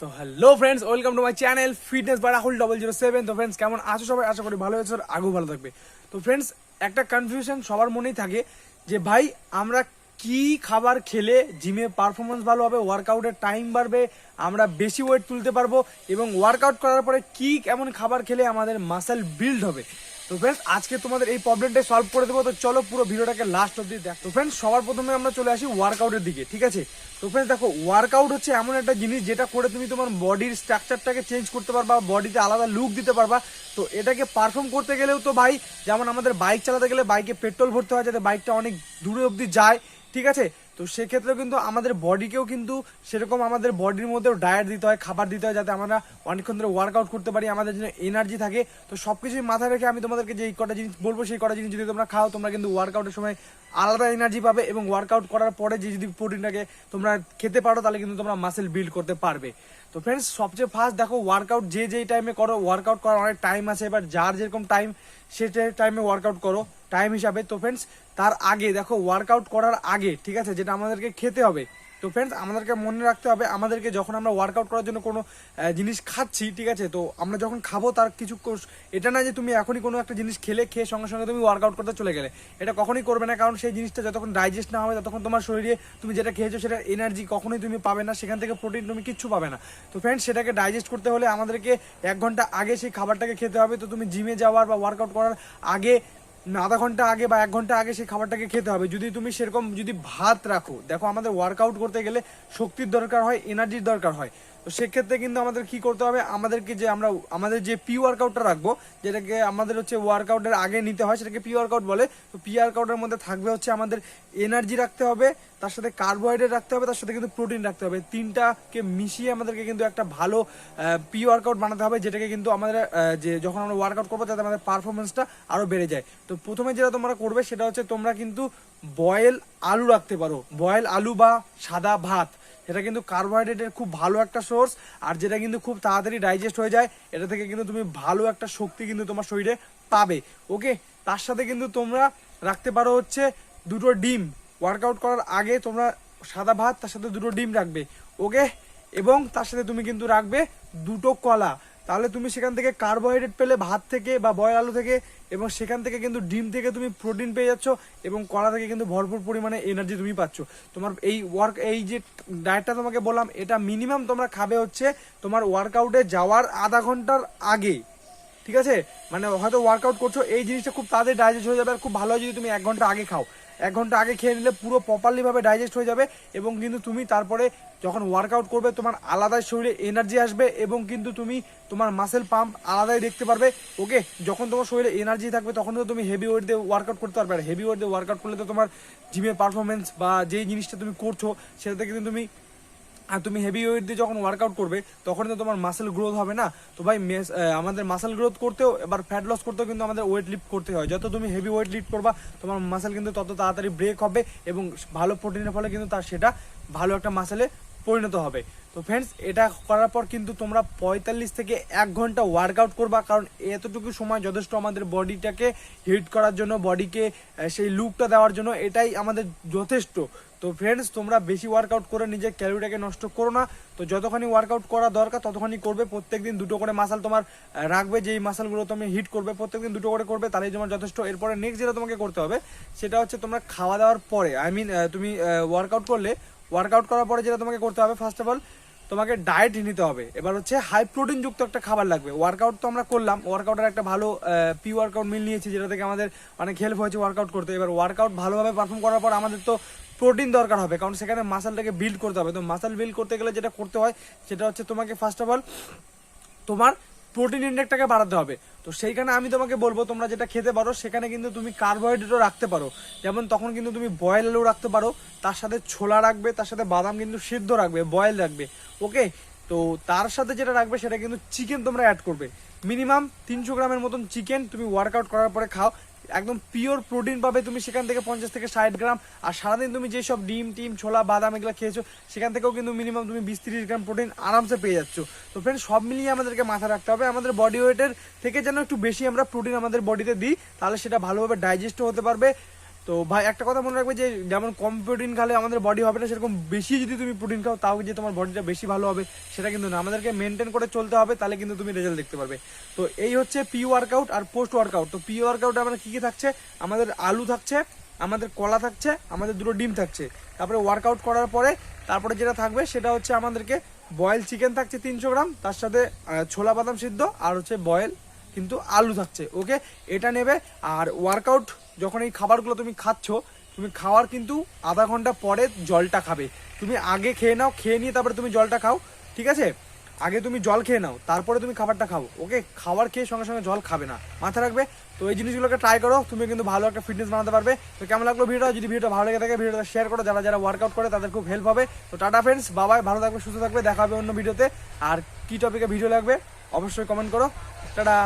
তো hello friends welcome to my channel fitness বা Rahul double zero seven তো friends কেমন আছো সবাই? আশা করি ভালো আছো আগেও ভালো থাকবে। তো ফ্রেন্ডস একটা কনফিউশন সবার মনেই থাকে যে ভাই, আমরা কি খাবার খেলে জিমে পারফরমেন্স ভালো হবে ওয়ার্কআউটের টাইম বাড়বে, আমরা বেশি ওয়েট তুলতে পারব এবং ওয়ার্কআউট করার পরে কি এমন খাবার খেলে আমাদের মাসেল বিল্ড হবে। তো ফ্রেন্ডস আজকে তোমাদের এই প্রবলেমটা সলভ করে দেবো। তো চলো পুরো ভিডিওটাকে লাস্ট অব্দি দেখ। তো ফ্রেন্ডস সবার প্রথমে আমরা চলে আসি ওয়ার্কআউটের দিকে, ঠিক আছে? তো ফ্রেন্ডস দেখো ওয়ার্কআউট হচ্ছে এমন একটা জিনিস যেটা করে তুমি তোমার বডির স্ট্রাকচারটাকে চেঞ্জ করতে পারবা বডিতে আলাদা লুক দিতে পারবা। তো এটাকে পারফর্ম করতে গেলেও তো ভাই, যেমন আমাদের বাইক চালাতে গেলে বাইকে পেট্রোল ভরতে হয়, যাতে বাইকটা অনেক দূরে অবধি যায়, ঠিক আছে? তো সেক্ষেত্রে কিন্তু আমাদের বডিকেও কিন্তু সেরকম আমাদের বডির মধ্যেও ডায়েট দিতে হয়, খাবার দিতে হয় যাতে আমরা অনেকক্ষণ ধরে ওয়ার্কআউট করতে পারি, আমাদের জন্য এনার্জি থাকে। তো সব কিছুই মাথায় রেখে আমি তোমাদেরকে যে কটা জিনিস বলব, সেই কটা জিনিস যদি তোমরা খাও, তোমরা কিন্তু ওয়ার্কআউটের সময় আলাদা এনার্জি পাবে এবং ওয়ার্কআউট করার পরে যে যদি প্রোটিনটাকে তোমরা খেতে পারো, তাহলে কিন্তু তোমরা মাসেল বিল্ড করতে পারবে। তো ফ্রেন্ডস সবচেয়ে ফার্স্ট দেখো ওয়ার্কআউট যে যেই টাইমে করো ওয়ার্কআউট করার অনেক টাইম আছে। এবার যার যেরকম টাইম সেটাই টাইমে ওয়ার্কআউট করো টাইম হিসাবে। তো ফ্রেন্ডস তার আগে দেখো ওয়ার্কআউট করার আগে, ঠিক আছে, যেটা আমাদেরকে খেতে হবে তো ফ্রেন্ডস আমাদেরকে মনে রাখতে হবে, আমাদেরকে যখন আমরা ওয়ার্কআউট করার জন্য কোনো জিনিস খাচ্ছি, ঠিক আছে? তো আমরা যখন খাব তার কিছু এটা না যে তুমি এখনই কোনো একটা জিনিস খেলে, খেয়ে সঙ্গে সঙ্গে তুমি ওয়ার্কআউট করতে চলে গেলে। এটা কখনোই করবে না, কারণ সেই জিনিসটা যতক্ষণ ডাইজেস্ট না হবে, ততক্ষণ তোমার শরীরে তুমি যেটা খেয়েছো সেটা এনার্জি কখনোই তুমি পাবে না, সেখান থেকে প্রোটিন তুমি কিচ্ছু পাবে না। তো ফ্রেন্ডস সেটাকে ডাইজেস্ট করতে হলে আমাদেরকে এক ঘণ্টা আগে সেই খাবারটাকে খেতে হবে। তো তুমি জিমে যাওয়ার বা ওয়ার্কআউট করার আগে না, আধা ঘণ্টা আগে বা এক ঘণ্টা আগে সেই খাবারটাকে খেতে হবে। যদি তুমি সেরকম যদি ভাত রাখো দেখো আমাদের ওয়ার্কআউট করতে গেলে শক্তির দরকার হয় এনার্জির দরকার হয়। তো সেক্ষেত্রে কিন্তু আমাদের কি করতে হবে? আমাদেরকে যে আমরা, আমাদের যে পি ওয়ার্কআউটটা রাখব, যেটাকে আমাদের হচ্ছে ওয়ার্কআউটের আগে নিতে হয়, সেটাকে পি ওয়ার্কআউট বলে। তো পি ওয়ার্কআউটের মধ্যে থাকবে হচ্ছে আমাদের এনার্জি রাখতে হবে, তার সাথে কার্বোহাইড্রেট রাখতে হবে, তার সাথে কিন্তু প্রোটিন রাখতে হবে। তিনটাকে মিশিয়ে আমাদেরকে কিন্তু একটা ভালো পি ওয়ার্কআউট বানাতে হবে, যেটাকে কিন্তু আমাদের যে যখন আমরা ওয়ার্কআউট করব, তাতে আমাদের পারফরমেন্সটা আরও বেড়ে যায়। তো প্রথমে যেটা তোমরা করবে, সেটা হচ্ছে তোমরা কিন্তু বয়েল আলু রাখতে পারো। বয়েল আলু বা সাদা ভাত। এটা কিন্তু কার্বোহাইড্রেটের খুব ভালো একটা সোর্স আর যেটা কিন্তু খুব তাড়াতাড়ি ডাইজেস্ট হয়ে যায়, এটা থেকে কিন্তু তুমি ভালো একটা শক্তি কিন্তু তোমার শরীরে পাবে। ওকে তার সাথে কিন্তু তোমরা রাখতে পারো হচ্ছে দুটো ডিম। ওয়ার্কআউট করার আগে তোমরা সাদা ভাত, তার সাথে দুটো ডিম রাখবে। ওকে এবং তার সাথে তুমি কিন্তু রাখবে দুটো কলা। তাহলে তুমি সেখান থেকে কার্বোহাইড্রেট পেলে ভাত থেকে বা বয়েল আলু থেকে এবং সেখান থেকে কিন্তু ডিম থেকে তুমি প্রোটিন পেয়ে যাচ্ছ এবং কলা থেকে কিন্তু ভরপুর পরিমাণে এনার্জি তুমি পাচ্ছ। তোমার এই ওয়ার্ক এই যে ডায়েটটা তোমাকে বললাম, এটা মিনিমাম তোমরা খাবে হচ্ছে তোমার ওয়ার্কআউটে যাওয়ার আধা ঘণ্টার আগে। ঠিক আছে? মানে হয়তো ওয়ার্কআউট করছ, এই জিনিসটা খুব তাড়াতাড়ি ডাইজেস্ট হয়ে যাবে আর খুব ভালো হয় যদি তুমি এক ঘণ্টা আগে খাও। এক ঘণ্টা আগে খেয়ে নিলে পুরো প্রপারলিভাবে ডাইজেস্ট হয়ে যাবে এবং কিন্তু তুমি তারপরে যখন ওয়ার্কআউট করবে, তোমার আলাদাই শরীরে এনার্জি আসবে এবং কিন্তু তুমি তোমার মাসেল পাম্প আলাদাই দেখতে পারবে। ওকে যখন তোমার শরীরে এনার্জি থাকবে, তখন তো তুমি হেভি ওয়েট দিয়ে ওয়ার্কআউট করতে পারবে। আর হেভি ওয়েট দিয়ে ওয়ার্কআউট করলে তো তোমার জিমের পারফরমেন্স বা যেই জিনিসটা তুমি করছ, সেটাতে কিন্তু তুমি আর তুমি হেভি ওয়েট দিয়ে যখন ওয়ার্কআউট করবে তখন তো তোমার মাসেল গ্রোথ হবে না। তো ভাই আমাদের মাসেল গ্রোথ করতেও, এবার ফ্যাট লস করতেও কিন্তু আমাদের ওয়েট লিফট করতে হয়। যত তুমি হেভি ওয়েট লিফট করবা, তোমার মাসেল কিন্তু তত তাড়াতাড়ি ব্রেক হবে এবং ভালো প্রোটিনের ফলে কিন্তু তার সেটা ভালো একটা মাসেলে পরিণত হবে। তো ফ্রেন্ডস এটা করার পর কিন্তু তোমরা পঁয়তাল্লিশ থেকে এক ঘণ্টা ওয়ার্কআউট করবা, কারণ এতটুকু সময় যথেষ্ট আমাদের বডিটাকে হিট করার জন্য বডিকে সেই লুকটা দেওয়ার জন্য, এটাই আমাদের যথেষ্ট। তো ফ্রেন্ডস তোমরা বেশি ওয়ার্কআউট করে নিজের ক্যালোরিটাকে নষ্ট করো না। তো যতখানি ওয়ার্কআউট করা দরকার, ততখানি করবে। প্রত্যেকদিন দুটো করে মাসাল তোমার রাখবে। যেই মাসালগুলো তুমি হিট করবে, প্রত্যেকদিন দুটো করে করবে তাহলেই তোমার যথেষ্ট। এরপরে নেক্সট যেটা তোমাকে করতে হবে, সেটা হচ্ছে তোমরা খাওয়া দাওয়ার পরে আই মিন তুমি ওয়ার্কআউট করলে ওয়ার্কআউট করার পরে যেটা তোমাকে করতে হবে ফার্স্ট অফ অল তোমাকে ডায়েট নিতে হবে। এবার হচ্ছে হাই প্রোটিন যুক্ত একটা খাবার লাগবে। ওয়ার্কআউট তো আমরা করলাম। ওয়ার্কআউটের একটা ভালো পি ওয়ার্কআউট মিল নিয়েছি, যেটা থেকে আমাদের অনেক হেল্প হয়েছে ওয়ার্কআউট করতে। এবার ওয়ার্কআউট ভালোভাবে পারফর্ম করার পর আমাদের তো প্রোটিন দরকার হবে, কারণ সেখানে মাসালটাকে বিল্ড করতে হবে। তো মাসাল বিল্ড করতে গেলে যেটা করতে হয়, সেটা হচ্ছে তোমাকে ফার্স্ট অফ অল তোমার প্রোটিন ইন্ডেক্সটাকে বাড়াতে হবে। তো সেইখানে আমি তোমাকে বলব, তোমরা যেটা খেতে পারো, সেখানে কিন্তু তুমি কার্বোহাইড্রেটও রাখতে পারো। যেমন তখন কিন্তু তুমি বয়েল আলু রাখতে পারো, তার সাথে ছোলা রাখবে, তার সাথে বাদাম কিন্তু সিদ্ধ রাখবে বয়েল রাখবে ওকে তো তার সাথে যেটা রাখবে, সেটা কিন্তু চিকেন তোমরা অ্যাড করবে। মিনিমাম তিনশো গ্রামের মতন চিকেন তুমি ওয়ার্কআউট করার পরে খাও একদম পিওর প্রোটিন পাবে তুমি সেখান থেকে পঞ্চাশ থেকে ষাট গ্রাম। আর সারাদিন তুমি যেসব ডিম, টিম, ছোলা, বাদাম এগুলো খেয়েছো, সেখান থেকেও কিন্তু মিনিমাম তুমি বিশ তিরিশ গ্রাম প্রোটিন আরামসে পেয়ে যাচ্ছ। তো ফ্রেন্ড সব মিলিয়ে আমাদেরকে মাথা রাখতে হবে, আমাদের বডি ওয়েটের থেকে যেন একটু বেশি আমরা প্রোটিন আমাদের বডিতে দিই, তাহলে সেটা ভালোভাবে ডাইজেস্টও হতে পারবে। তো ভাই, একটা কথা মনে রাখবে যে, যেমন কম প্রোটিন খেলে আমাদের বডি হবে না, সেরকম বেশি যদি তুমি প্রোটিন খাও, তাও যে তোমার বডিটা বেশি ভালো হবে। সেটা কিন্তু না। আমাদেরকে মেনটেন করে চলতে হবে, তাহলে কিন্তু তুমি রেজাল্ট দেখতে পারবে। তো এই হচ্ছে পি ওয়ার্কআউট আর পোস্ট ওয়ার্কআউট তো পি ওয়ার্কআউটে আমরা কী কী থাকছে? আমাদের আলু থাকছে, আমাদের কলা থাকছে, আমাদের দুটো ডিম থাকছে। তারপরে ওয়ার্কআউট করার পরে, তারপরে যেটা থাকবে, সেটা হচ্ছে আমাদেরকে বয়েল চিকেন থাকছে তিনশো গ্রাম, তার সাথে ছোলা বাদাম সিদ্ধ, আর হচ্ছে বয়েল কিন্তু আলু থাকছে ওকে এটা নেবে। আর ওয়ার্কআউট যখন এই খাবারগুলো তুমি খাচ্ছ, তুমি খাওয়ার কিন্তু আধা ঘণ্টা পরে জলটা খাবে। তুমি আগে খেয়ে নাও, খেয়ে নিয়ে তারপরে তুমি জলটা খাও, ঠিক আছে? আগে তুমি জল খেয়ে নাও, তারপরে তুমি খাবারটা খাও। ওকে খাবার খেয়ে সঙ্গে সঙ্গে জল খাবে না। মাথা রাখবে? তো এই জিনিসগুলোকে ট্রাই করো, তুমি কিন্তু ভালো একটা ফিটনেস বানাতে পারবে। তো কেমন লাগল ভিডিওটা? যদি ভিডিওটা ভালো লেগে থাকে, ভিডিওটা শেয়ার করো। যারা যারা ওয়ার্কআউট করে, তাদের খুব হেল্প হবে। তো টাটা ফ্রেন্ডস বাবাই ভালো থাকবে, সুস্থ থাকবে, দেখা হবে অন্য ভিডিওতে আর কি টপিকে ভিডিও লাগবে, অবশ্যই কমেন্ট করো। টাটা!